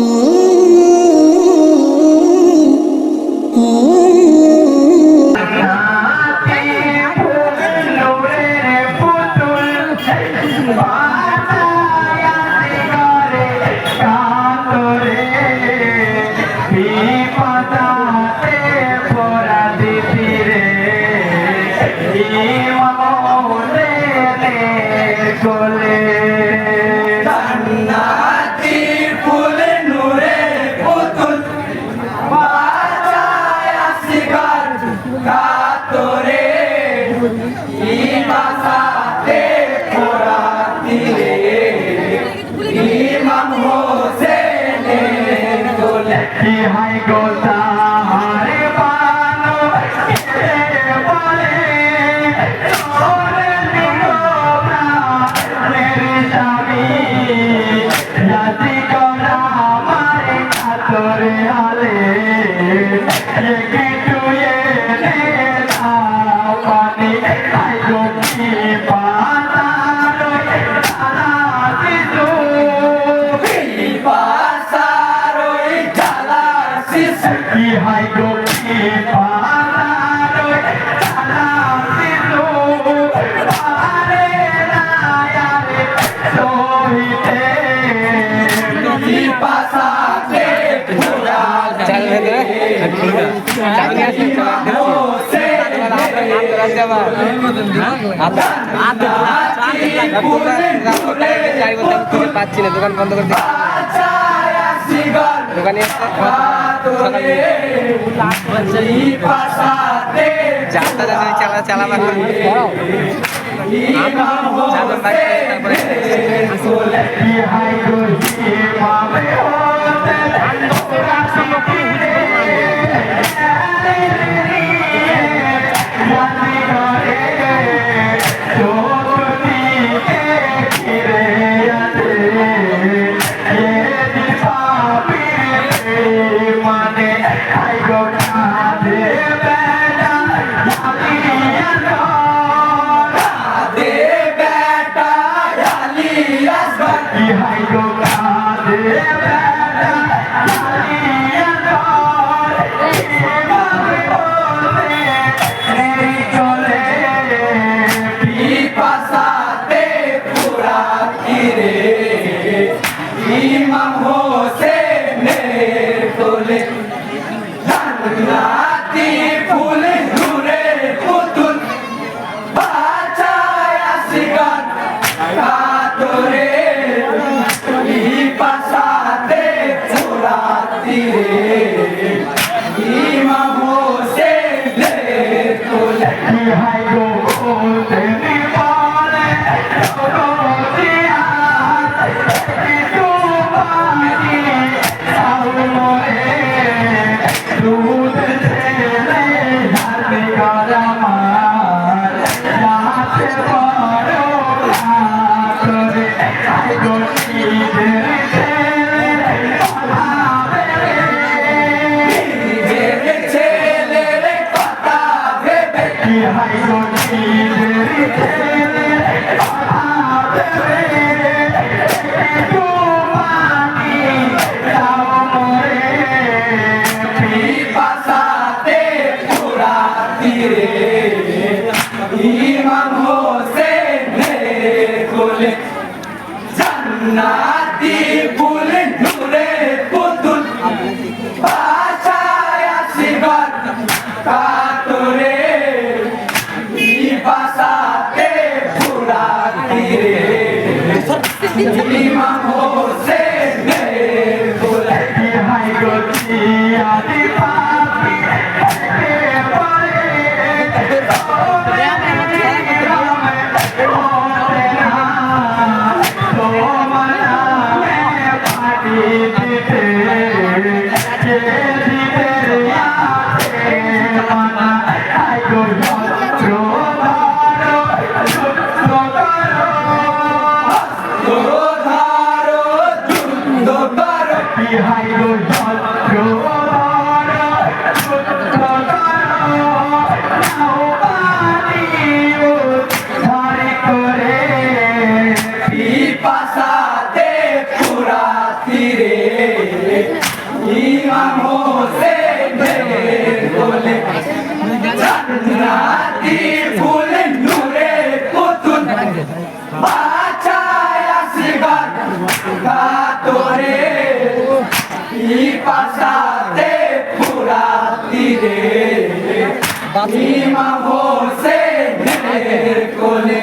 Uh. High গোলতা পাচ্ছি না দোকান বন্ধ করে দোকানে যাত্রা চালা তারপরে high goal. বলে জান্নাতি ফুল নুরে পুতুল বাসায় আশীর্বাদ কাতরে বাসাতে ফুরাতি রে Goodbye, go on. পিপাসাতে ফুরাতি রে ইমাম হোসেনের কোলে।